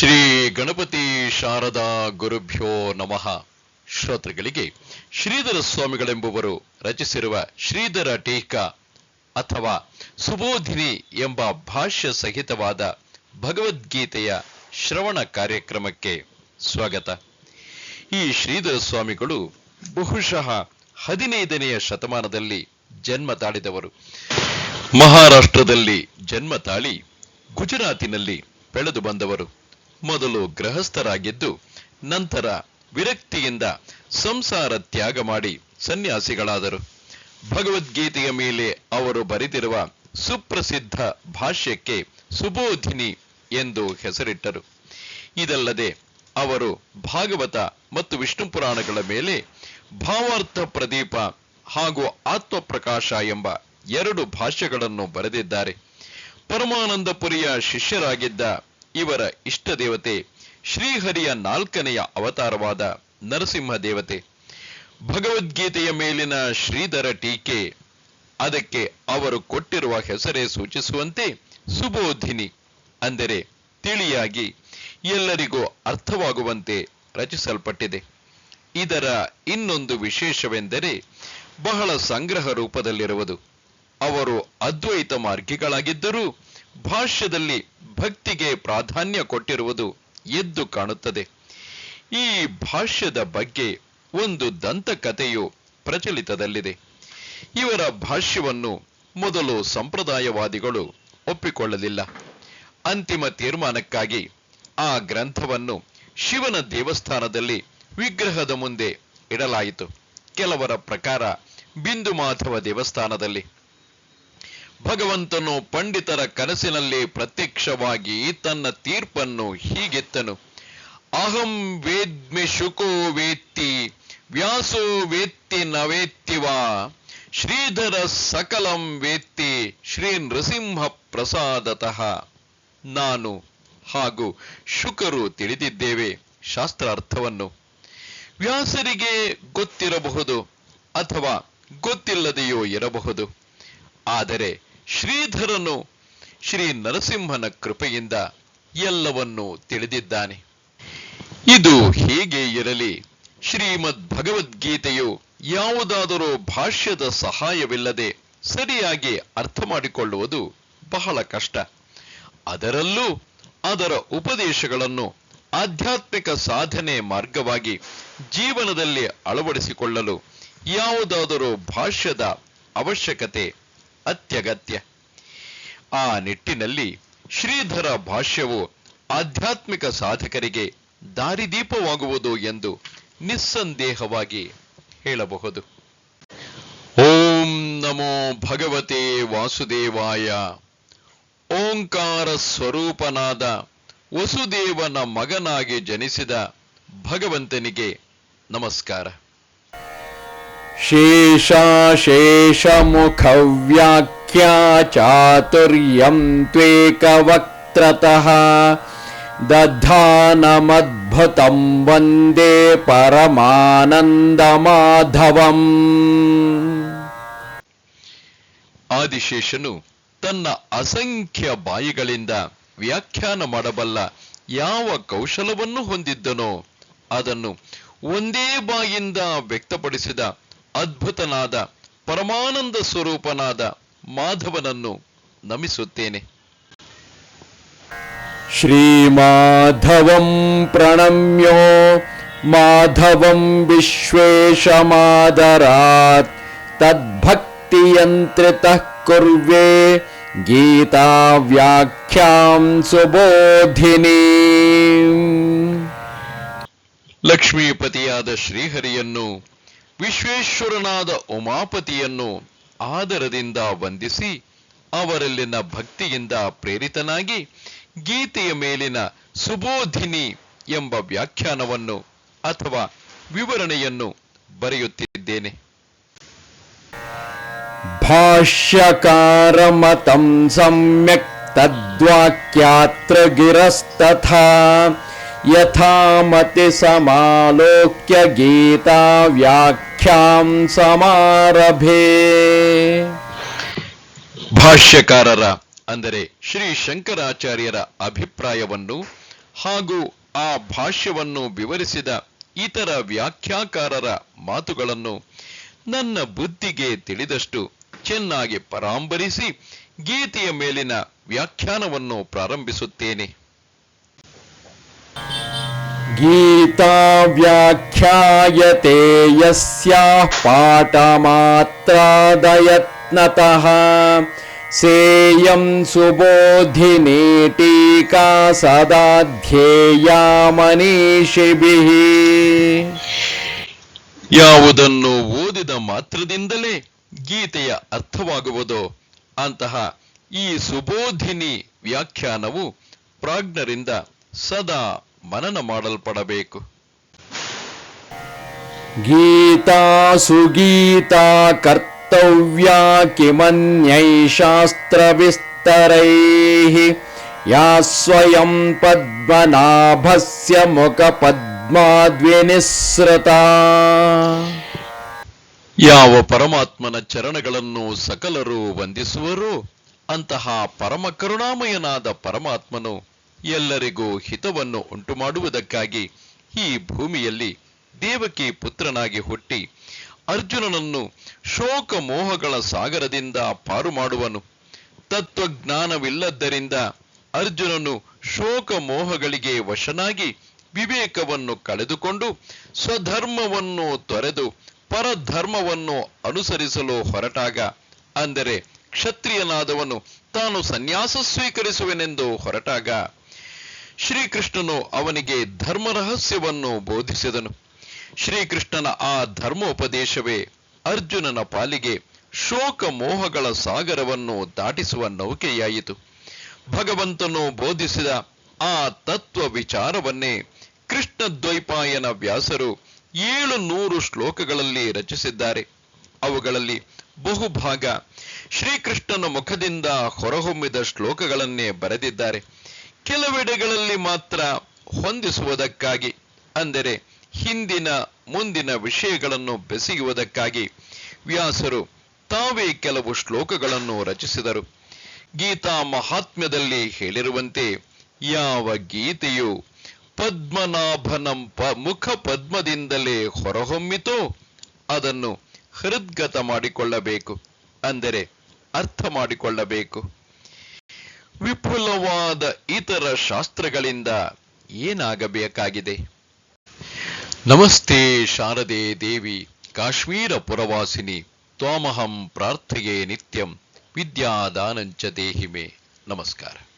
ಶ್ರೀ ಗಣಪತಿ ಶಾರದಾ ಗುರುಭ್ಯೋ ನಮಃ. ಶ್ರೋತೃಗಳಿಗೆ ಶ್ರೀಧರ ಸ್ವಾಮಿಗಳೆಂಬುವರು ರಚಿಸಿರುವ ಶ್ರೀಧರ ಟೀಕಾ ಅಥವಾ ಸುಬೋಧಿನಿ ಎಂಬ ಭಾಷ್ಯ ಸಹಿತವಾದ ಭಗವದ್ಗೀತೆಯ ಶ್ರವಣ ಕಾರ್ಯಕ್ರಮಕ್ಕೆ ಸ್ವಾಗತ. ಈ ಶ್ರೀಧರ ಸ್ವಾಮಿಗಳು ಬಹುಶಃ ಹದಿನೈದನೆಯ ಶತಮಾನದಲ್ಲಿ ಜನ್ಮ ತಾಳಿದವರು. ಮಹಾರಾಷ್ಟ್ರದಲ್ಲಿ ಜನ್ಮ ತಾಳಿ ಗುಜರಾತಿನಲ್ಲಿ ಬೆಳೆದು ಬಂದವರು. ಮೊದಲು ಗೃಹಸ್ಥರಾಗಿದ್ದು ನಂತರ ವಿರಕ್ತಿಯಿಂದ ಸಂಸಾರ ತ್ಯಾಗ ಮಾಡಿ ಸನ್ಯಾಸಿಗಳಾದರು. ಭಗವದ್ಗೀತೆಯ ಮೇಲೆ ಅವರು ಬರೆದಿರುವ ಸುಪ್ರಸಿದ್ಧ ಭಾಷ್ಯಕ್ಕೆ ಸುಬೋಧಿನಿ ಎಂದು ಹೆಸರಿಟ್ಟರು. ಇದಲ್ಲದೆ ಅವರು ಭಾಗವತ ಮತ್ತು ವಿಷ್ಣು ಪುರಾಣಗಳ ಮೇಲೆ ಭಾವಾರ್ಥ ಪ್ರದೀಪ ಹಾಗೂ ಆತ್ಮಪ್ರಕಾಶ ಎಂಬ ಎರಡು ಭಾಷ್ಯಗಳನ್ನು ಬರೆದಿದ್ದಾರೆ. ಪರಮಾನಂದಪುರಿಯ ಶಿಷ್ಯರಾಗಿದ್ದ ಇವರ ಇಷ್ಟ ದೇವತೆ ಶ್ರೀಹರಿಯ ನಾಲ್ಕನೆಯ ಅವತಾರವಾದ ನರಸಿಂಹ ದೇವತೆ ಭಗವದ್ಗೀತೆಯ ಮೇಲಿನ ಶ್ರೀಧರ ಟೀಕೆ, ಅದಕ್ಕೆ ಅವರು ಕೊಟ್ಟಿರುವ ಹೆಸರೇ ಸೂಚಿಸುವಂತೆ ಸುಬೋಧಿನಿ ಅಂದರೆ ತಿಳಿಯಾಗಿ ಎಲ್ಲರಿಗೂ ಅರ್ಥವಾಗುವಂತೆ ರಚಿಸಲ್ಪಟ್ಟಿದೆ. ಇದರ ಇನ್ನೊಂದು ವಿಶೇಷವೆಂದರೆ ಬಹಳ ಸಂಗ್ರಹ ರೂಪದಲ್ಲಿರುವುದು. ಅವರು ಅದ್ವೈತ ಮಾರ್ಗಿಗಳಾಗಿದ್ದರೂ ಭಾಷ್ಯದಲ್ಲಿ ಭಕ್ತಿಗೆ ಪ್ರಾಧಾನ್ಯ ಕೊಟ್ಟಿರುವುದು ಎದ್ದು ಕಾಣುತ್ತದೆ. ಈ ಭಾಷ್ಯದ ಬಗ್ಗೆ ಒಂದು ದಂತಕಥೆಯು ಪ್ರಚಲಿತದಲ್ಲಿದೆ. ಇವರ ಭಾಷ್ಯವನ್ನು ಮೊದಲು ಸಂಪ್ರದಾಯವಾದಿಗಳು ಒಪ್ಪಿಕೊಳ್ಳಲಿಲ್ಲ. ಅಂತಿಮ ತೀರ್ಮಾನಕ್ಕಾಗಿ ಆ ಗ್ರಂಥವನ್ನು ಶಿವನ ದೇವಸ್ಥಾನದಲ್ಲಿ ವಿಗ್ರಹದ ಮುಂದೆ ಇಡಲಾಯಿತು. ಕೆಲವರ ಪ್ರಕಾರ ಬಿಂದು ಮಾಧವ ದೇವಸ್ಥಾನದಲ್ಲಿ. ಭಗವಂತನು ಪಂಡಿತರ ಕನಸಿನಲ್ಲಿ ಪ್ರತ್ಯಕ್ಷವಾಗಿ ತನ್ನ ತೀರ್ಪನ್ನು ಹೀಗೆತ್ತನು. ಅಹಂ ವೇದ್ಮಿ ಶುಕೋ ವೇತ್ತಿ, ವ್ಯಾಸೋ ವೇತ್ತಿ ನವೇತ್ತಿವ ಶ್ರೀಧರ ಸಕಲಂ ವೇತ್ತಿ, ಶ್ರೀ ನೃಸಿಂಹ ಪ್ರಸಾದತಃ. ನಾನು ಹಾಗೂ ಶುಕರು ತಿಳಿದಿದ್ದೇವೆ ಶಾಸ್ತ್ರಾರ್ಥವನ್ನು. ವ್ಯಾಸರಿಗೆ ಗೊತ್ತಿರಬಹುದು ಅಥವಾ ಗೊತ್ತಿಲ್ಲದೆಯೋ ಇರಬಹುದು. ಆದರೆ ಶ್ರೀಧರನು ಶ್ರೀ ನರಸಿಂಹನ ಕೃಪೆಯಿಂದ ಎಲ್ಲವನ್ನೂ ತಿಳಿದಿದ್ದಾನೆ. ಇದು ಹೇಗೆ ಇರಲಿ, ಶ್ರೀಮದ್ ಭಗವದ್ಗೀತೆಯು ಯಾವುದಾದರೂ ಭಾಷ್ಯದ ಸಹಾಯವಿಲ್ಲದೆ ಸರಿಯಾಗಿ ಅರ್ಥ ಮಾಡಿಕೊಳ್ಳುವುದು ಬಹಳ ಕಷ್ಟ. ಅದರಲ್ಲೂ ಅದರ ಉಪದೇಶಗಳನ್ನು ಆಧ್ಯಾತ್ಮಿಕ ಸಾಧನೆ ಮಾರ್ಗವಾಗಿ ಜೀವನದಲ್ಲಿ ಅಳವಡಿಸಿಕೊಳ್ಳಲು ಯಾವುದಾದರೂ ಭಾಷ್ಯದ ಅವಶ್ಯಕತೆ ಅತ್ಯಗತ್ಯ. ಆ ನಿಟ್ಟಿನಲ್ಲಿ ಶ್ರೀಧರ ಭಾಷ್ಯವು ಆಧ್ಯಾತ್ಮಿಕ ಸಾಧಕರಿಗೆ ದಾರಿದೀಪವಾಗುವುದು ಎಂದು ನಿಸ್ಸಂದೇಹವಾಗಿ ಹೇಳಬಹುದು. ಓಂ ನಮೋ ಭಗವತೆ ವಾಸುದೇವಾಯ. ಓಂಕಾರ ಸ್ವರೂಪನಾದ ವಸುದೇವನ ಮಗನಾಗಿ ಜನಿಸಿದ ಭಗವಂತನಿಗೆ ನಮಸ್ಕಾರ. शेषाशेषमुखव्याख्या चातुर्यं त्वेकवक्त्रतः दधानमद्भुतं वन्दे परमानन्दमाधवम् ಆದಿಶೇಷನು ತನ್ನ ಅಸಂಖ್ಯ ಬಾಯಿಗಳಿಂದ ವ್ಯಾಖ್ಯಾನ ಮಾಡಬಲ್ಲ ಯಾವ ಕೌಶಲವನ್ನು ಹೊಂದಿದ್ದನೋ ಅದನ್ನು ಒಂದೇ ಬಾಯಿಂದ ವ್ಯಕ್ತಪಡಿಸಿದ ಅದ್ಭುತನಾದ ಪರಮಾನಂದ ಸ್ವರೂಪನಾದ ಮಾಧವನನ್ನು ನಮಿಸುತ್ತೇನೆ. ಶ್ರೀಮಾಧವಂ ಪ್ರಣಮ್ಯೋ ಮಾಧವಂ ವಿಶ್ವೇಶಮಾದರಾತ್ ತದ್ಭಕ್ತಿಯಂತ್ರಿತಃ ಕುರ್ವೆ ಗೀತಾ ವ್ಯಾಖ್ಯಾಂ ಸುಬೋಧಿನಿ. ಲಕ್ಷ್ಮೀಪತಿಯಾದ ಶ್ರೀಹರಿಯನ್ನು ವಿಶ್ವೇಶ್ವರನಾದ ಉಮಾಪತಿಯನ್ನು ಆದರದಿಂದ ವಂದಿಸಿ ಅವರಲ್ಲಿನ ಭಕ್ತಿಯಿಂದ ಪ್ರೇರಿತನಾಗಿ ಗೀತೆಯ ಮೇಲಿನ ಸುಬೋಧಿನಿ ಎಂಬ ವ್ಯಾಖ್ಯಾನವನ್ನು ಅಥವಾ ವಿವರಣೆಯನ್ನು ಬರೆಯುತ್ತಿದ್ದೇನೆ. ಭಾಷ್ಯಕಾರಮತಂ ಸಮ್ಯಕ್ ತದ್ವಾಕ್ಯಾತ್ರ ಗಿರಸ್ತಥಾ ಯಥಾ ಮತಿ ಸಮಾಲೋಕ್ಯ ಗೀತಾ ವ್ಯಾಖ್ಯ ವ್ಯಾಖ್ಯಾಂ ಸಮಾರಭೆ ಭಾಷ್ಯಕಾರರ, ಅಂದರೆ ಶ್ರೀ ಶಂಕರಾಚಾರ್ಯರ ಅಭಿಪ್ರಾಯವನ್ನು ಹಾಗೂ ಆ ಭಾಷ್ಯವನ್ನು ವಿವರಿಸಿದ ಇತರ ವ್ಯಾಖ್ಯಾಕಾರರ ಮಾತುಗಳನ್ನು ನನ್ನ ಬುದ್ಧಿಗೆ ತಿಳಿದಷ್ಟು ಚೆನ್ನಾಗಿ ಪರಾಂಬರಿಸಿ ಗೀತೆಯ ಮೇಲಿನ ವ್ಯಾಖ್ಯಾನವನ್ನು ಪ್ರಾರಂಭಿಸುತ್ತೇನೆ. गीता व्याख्यायते यस्याः पाठमात्रादयत्नतः सेयं सुबोधिनी टीका सदा ध्येया मनीषिभिः ಯಾವುದನ್ನು ಓದಿದ ಮಾತ್ರದಿಂದಲೇ ಗೀತೆಯ ಅರ್ಥವಾಗುವುದೋ ಅಂತಹ ಈ ಸುಬೋಧಿನಿ ವ್ಯಾಖ್ಯಾನವು ಪ್ರಾಜ್ಞರಿಂದ ಸದಾ ಮನನ ಮಾಡಲ್ಪಡಬೇಕು. ಗೀತಾಸು ಗೀತಾ ಕರ್ತವ್ಯ ಕಿಮನ್ಯೈ ಶಾಸ್ತ್ರವಿಸ್ತರೈ. ಯಾ ಸ್ವಯಂ ಪದ್ಮನಾಭಸ್ಯ ಮುಖ ಪದ್ಮಾದ್ವಿನಿಸೃತ ಯಾವ ಪರಮಾತ್ಮನ ಚರಣಗಳನ್ನು ಸಕಲರು ವಂದಿಸುವರು ಅಂತಹ ಪರಮ ಕರುಣಾಮಯನಾದ ಪರಮಾತ್ಮನು ಎಲ್ಲರಿಗೂ ಹಿತವನ್ನು ಉಂಟುಮಾಡುವುದಕ್ಕಾಗಿ ಈ ಭೂಮಿಯಲ್ಲಿ ದೇವಕಿ ಪುತ್ರನಾಗಿ ಹುಟ್ಟಿ ಅರ್ಜುನನನ್ನು ಶೋಕ ಮೋಹಗಳ ಸಾಗರದಿಂದ ಪಾರು ಮಾಡುವನು ತತ್ವಜ್ಞಾನವಿಲ್ಲದ್ದರಿಂದ ಅರ್ಜುನನು ಶೋಕ ಮೋಹಗಳಿಗೆ ವಶನಾಗಿ ವಿವೇಕವನ್ನು ಕಳೆದುಕೊಂಡು ಸ್ವಧರ್ಮವನ್ನು ತೊರೆದು ಪರಧರ್ಮವನ್ನು ಅನುಸರಿಸಲು ಹೊರಟಾಗ, ಅಂದರೆ ಕ್ಷತ್ರಿಯನಾದವನು ತಾನು ಸನ್ಯಾಸ ಸ್ವೀಕರಿಸುವೆನೆಂದು ಹೊರಟಾಗ. ಶ್ರೀಕೃಷ್ಣನು ಅವನಿಗೆ ಧರ್ಮ ರಹಸ್ಯವನ್ನು ಬೋಧಿಸಿದನು. ಶ್ರೀಕೃಷ್ಣನ ಆ ಧರ್ಮೋಪದೇಶವೇ ಅರ್ಜುನನ ಪಾಲಿಗೆ ಶೋಕ ಮೋಹಗಳ ಸಾಗರವನ್ನು ದಾಟಿಸುವ ನೌಕೆಯಾಯಿತು. ಭಗವಂತನು ಬೋಧಿಸಿದ ಆ ತತ್ವ ವಿಚಾರವನ್ನೇ ಕೃಷ್ಣ ದ್ವೈಪಾಯನ ವ್ಯಾಸರು ಏಳು ನೂರು ಶ್ಲೋಕಗಳಲ್ಲಿ ರಚಿಸಿದ್ದಾರೆ. ಅವುಗಳಲ್ಲಿ ಬಹುಭಾಗ ಶ್ರೀಕೃಷ್ಣನ ಮುಖದಿಂದ ಹೊರಹೊಮ್ಮಿದ ಶ್ಲೋಕಗಳನ್ನೇ ಬರೆದಿದ್ದಾರೆ. ಕೆಲವೆಡೆಗಳಲ್ಲಿ ಮಾತ್ರ ಹೊಂದಿಸುವುದಕ್ಕಾಗಿ, ಅಂದರೆ ಹಿಂದಿನ ಮುಂದಿನ ವಿಷಯಗಳನ್ನು ಬೆಸೆಯುವುದಕ್ಕಾಗಿ ವ್ಯಾಸರು ತಾವೇ ಕೆಲವು ಶ್ಲೋಕಗಳನ್ನು ರಚಿಸಿದರು. ಗೀತಾ ಮಹಾತ್ಮ್ಯದಲ್ಲಿ ಹೇಳಿರುವಂತೆ, ಯಾವ ಗೀತೆಯು ಪದ್ಮನಾಭನಂ ಮುಖ ಪದ್ಮದಿಂದಲೇ ಹೊರಹೊಮ್ಮಿತೋ ಅದನ್ನು ಹೃದ್ಗತ ಮಾಡಿಕೊಳ್ಳಬೇಕು, ಅಂದರೆ ಅರ್ಥ ಮಾಡಿಕೊಳ್ಳಬೇಕು. ವಿಪುಲವಾದ ಇತರ ಶಾಸ್ತ್ರಗಳಿಂದ ಏನಾಗಬೇಕಾಗಿದೆ? ನಮಸ್ತೆ ಶಾರದೆ ದೇವಿ, ಕಾಶ್ಮೀರ ಪುರವಾಸಿನಿ, ತ್ವಾಮಹಂ ಪ್ರಾರ್ಥೆಯೇ ನಿತ್ಯಂ, ವಿದ್ಯಾದಾನಂಚ ದೇಹಿಮೆ. ನಮಸ್ಕಾರ.